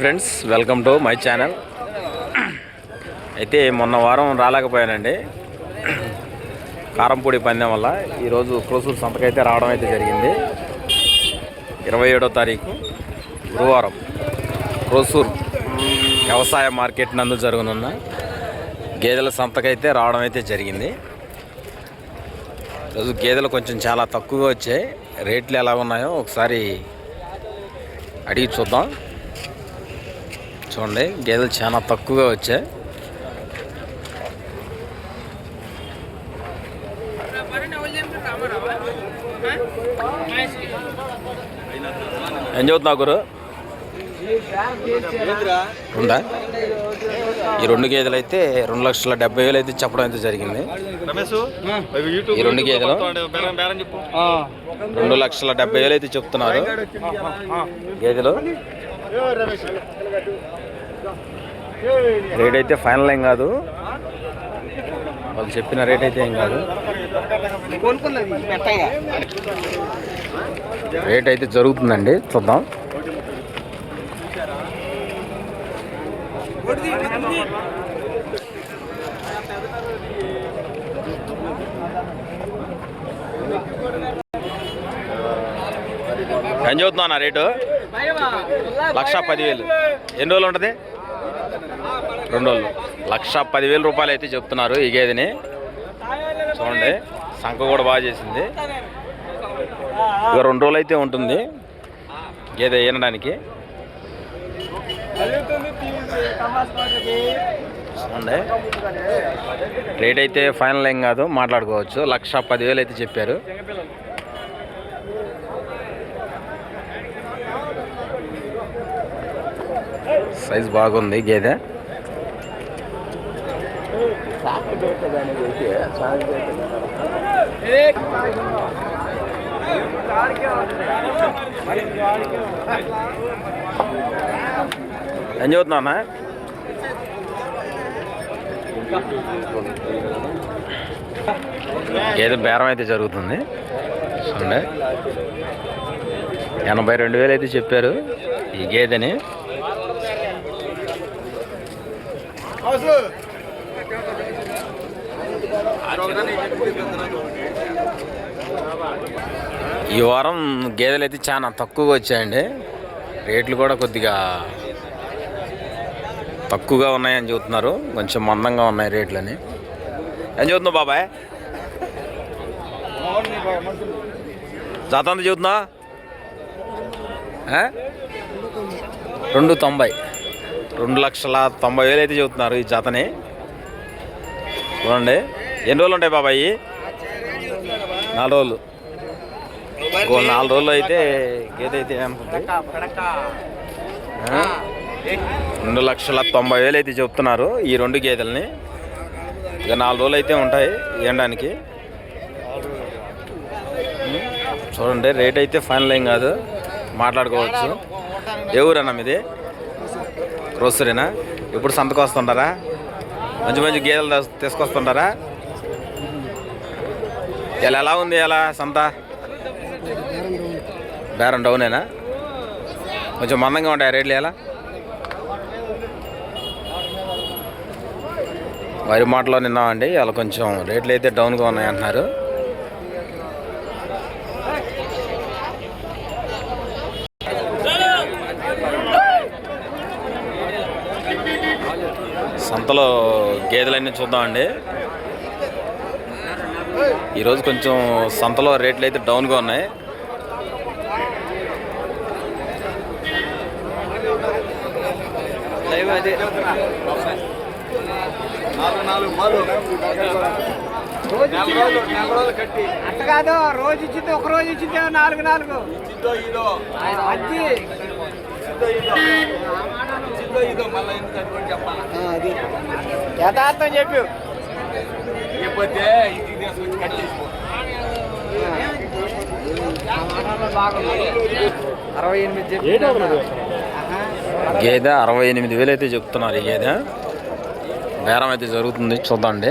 Friends welcome to my channel. అయితే మొన్న వారం రాలేకపోయానండి. కారంపూడి పందెం వల్ల ఈరోజు క్రోసూరు సంతకైతే రావడం అయితే జరిగింది. ఇరవై ఏడో తారీఖు గురువారం క్రోసూరు వ్యవసాయ మార్కెట్ నందు జరగనున్న గేదెల సంతకైతే రావడం అయితే జరిగింది. ఈరోజు గేదెలు కొంచెం చాలా తక్కువగా వచ్చాయి. రేట్లు ఎలా ఉన్నాయో ఒకసారి అడిగి చూద్దాం. చూడండి గేదెలు చాలా తక్కువగా వచ్చాయి. ఏం చదువుతున్నావు గురు? ఉందా? ఈ రెండు గేదెలు అయితే రెండు లక్షల డెబ్బై వేలు అయితే చెప్పడం అయితే జరిగింది. ఈ రెండు గేదెలు రెండు లక్షల డెబ్బై వేలు అయితే చెప్తున్నారు. గేదెలు? రేట్ అయితే ఫైనల్ ఏం కాదు. వాళ్ళు చెప్పిన రేట్ అయితే ఏం కాదు. రేట్ అయితే జరుగుతుందండి చూద్దాం. ఏం చదువుతున్నా రేటు? లక్ష పదివేలు. ఎన్ని రోజులు ఉంటుంది? రెండు రోజులు. లక్ష పదివేల రూపాయలు అయితే చెప్తున్నారు ఈ గేదెని. చూడండి సంఖ కూడా బాగా చేసింది. ఇక రెండు రోజులు అయితే ఉంటుంది గేదె వినడానికి చూడండి రేట్ అయితే ఫైనల్ ఏం కాదు మాట్లాడుకోవచ్చు. లక్ష పదివేలు అయితే చెప్పారు. సైజ్ బాగుంది గేదె. ఏం చదువుతున్నా గేదె బేరం అయితే జరుగుతుంది. చూడండి. ఎనభై రెండు వేలు అయితే చెప్పారు ఈ గేదెని. ఈ వారం గేదెలు అయితే చాలా తక్కువగా వచ్చాయండి. రేట్లు కూడా కొద్దిగా తక్కువగా ఉన్నాయని చెబుతున్నారు. కొంచెం మందంగా ఉన్నాయి రేట్లని. ఏం చెబుతున్నావు బాబాయ్? జాతంత చెబుతున్నా? రెండు తొంభై. రెండు లక్షల తొంభై వేలు అయితే చెబుతున్నారు ఈ జాతని. చూడండి. ఎన్ని రోజులు ఉంటాయి బాబాయి నాలుగు రోజులు. ఇంకో నాలుగు రోజులు అయితే గేదె అయితే రెండు లక్షల తొంభై వేలు అయితే చెప్తున్నారు ఈ రెండు గేదెలని. ఇక నాలుగు రోజులు అయితే ఉంటాయి ఇవ్వడానికి చూడండి రేట్ అయితే ఫైనల్ ఏం కాదు. మాట్లాడుకోవచ్చు. ఏ ఊరన్నా మీది? గ్రోసరీనా ఇప్పుడు సంతకు వస్తుంటారా మంచి మంచి గేదెలు తీసుకొస్తుంటారా? ఇలా ఎలా ఉంది ఎలా సంత? బేరం డౌనేనా? కొంచెం మందంగా ఉంటాయి రేట్లు ఎలా? వరి మాటలో నిన్నామండి అలా కొంచెం రేట్లు అయితే డౌన్గా ఉన్నాయి అంటున్నారు సంతలో గేదెలన్నీ చూద్దామండి. ఈరోజు కొంచెం సంతలో రేట్లు అయితే డౌన్గా ఉన్నాయి. అట్ట కాదు రోజు ఇచ్చింది ఒక రోజు ఇచ్చింది నాలుగు నాలుగు. అది ఆ, అది. యథార్థం చెప్పు. అరవై ఎనిమిది చెప్పి. గేదె అరవై ఎనిమిది వేలు అయితే చెప్తున్నారు ఈ గేదె. బేరం అయితే జరుగుతుంది చూద్దాండి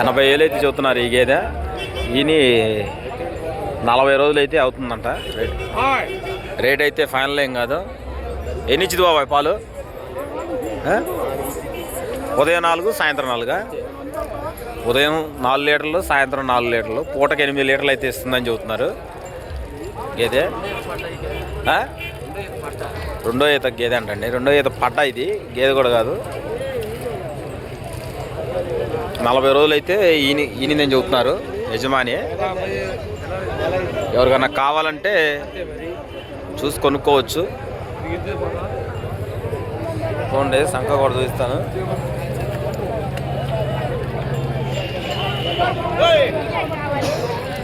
ఎనభై వేలు అయితే చెబుతున్నారు ఈ గేదె. ఈయన నలభై రోజులు అయితే అవుతుందంట రేట్. రేట్ అయితే ఫైనల్ ఏం కాదు. ఎన్ని ఇచ్చింది బాబాయ్ పాలు? ఉదయం నాలుగు సాయంత్రం నాలుగా? ఉదయం నాలుగు లీటర్లు సాయంత్రం నాలుగు లీటర్లు. పూటకి ఎనిమిది లీటర్లు అయితే ఇస్తుందని చెబుతున్నారు. గేదె. రెండో ఈత గేదె అంటండి. రెండో ఈత పడ్డ ఇది. గేదె కూడా కాదు. నలభై రోజులు అయితే ఈని ఈనిందని చెబుతున్నారు యజమాని. ఎవరికైనా కావాలంటే చూసి కొనుక్కోవచ్చు. చూడండి సంఖ కూడా చూపిస్తాను.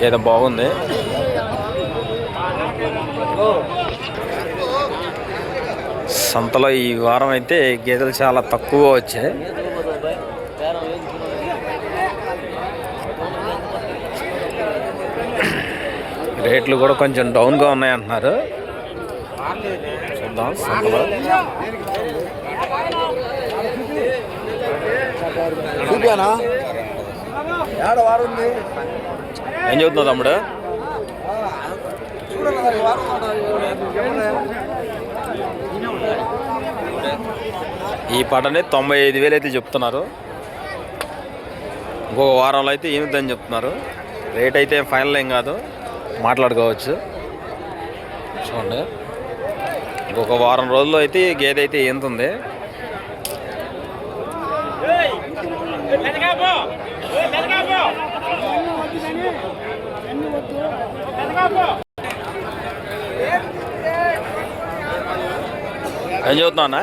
ఏదో బాగుంది. సంతలో ఈ వారం అయితే గేదెలు చాలా తక్కువ వచ్చాయి. రేట్లు కూడా కొంచెం డౌన్గా ఉన్నాయంటున్నారు. చూద్దాం సంతలో. ఏం చెబుతున్నావు తమ్ముడు? ఈ పటని తొంభై ఐదు వేలు అయితే చెప్తున్నారు. ఇంకొక వారంలో అయితే ఏమిద్దని చెప్తున్నారు. రేట్ అయితే ఫైనల్ ఏం కాదు. మాట్లాడుకోవచ్చు. చూడండి. ఇంకొక వారం రోజుల్లో అయితే గేదె అయితే ఏంతుంది ఏం చదువుతున్నా అన్న?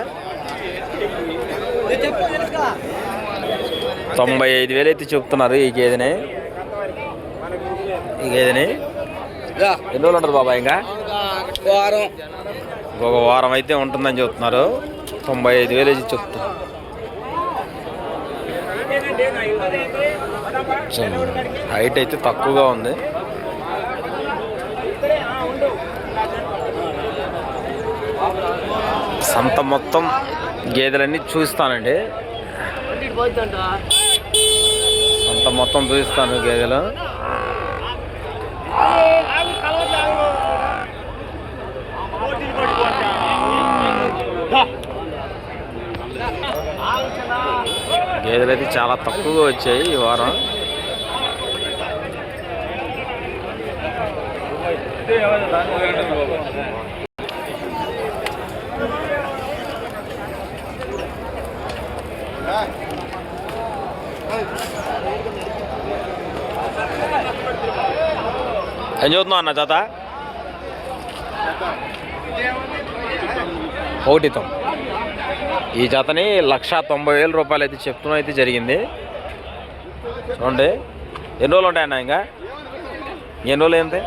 తొంభై ఐదు వేలు అయితే చెప్తున్నారు ఈ గేదెని. ఈ గేదెని. ఎన్ని రోజులు ఉంటుంది బాబా ఇంకా? వారం. ఇంకొక వారం అయితే ఉంటుందని చెప్తున్నారు. తొంభై ఐదు వేలు అయితే చెప్తున్నారు. హైట్ అయితే తక్కువగా ఉంది. సంత మొత్తం గేదెలన్నీ చూస్తానండి. సంత మొత్తం చూపిస్తాను గేదెలు. గేదెలు అయితే చాలా తక్కువగా వచ్చాయి ఈ వారం. ఏం చదువుతున్నావు అన్న జాత ఒకటి ఈ జతని లక్ష తొంభై వేల రూపాయలు అయితే చెప్తున్నా అయితే జరిగింది. చూడండి. ఎన్ని రోజులు ఉంటాయన్న ఇంకా? ఎన్ని రోజులు ఏంటి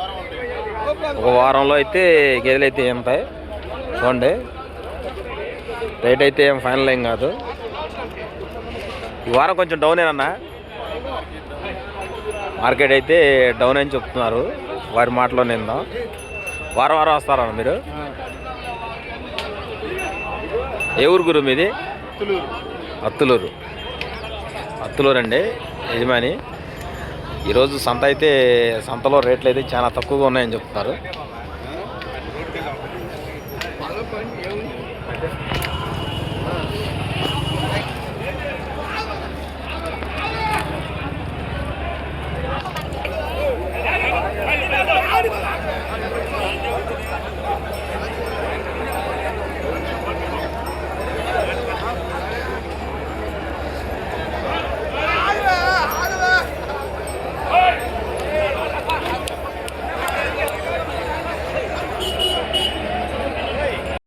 ఒక వారంలో అయితే గేదెలు అయితే ఏంటాయి చూడండి. రేట్ అయితే ఏం ఫైనల్ ఏం కాదు. ఈ వారం కొంచెం డౌనేనన్నా మార్కెట్ అయితే డౌన్ అని చెప్తున్నారు. వారి మాటలో నిందాం. వారం వారం వస్తారా మీరు? ఏ ఊరు గురు మీది? అత్తులూరు. అత్తులూరు అండి యజమాని. ఈరోజు సంత అయితే సంతలో రేట్లు అయితే చాలా తక్కువగా ఉన్నాయని చెప్తున్నారు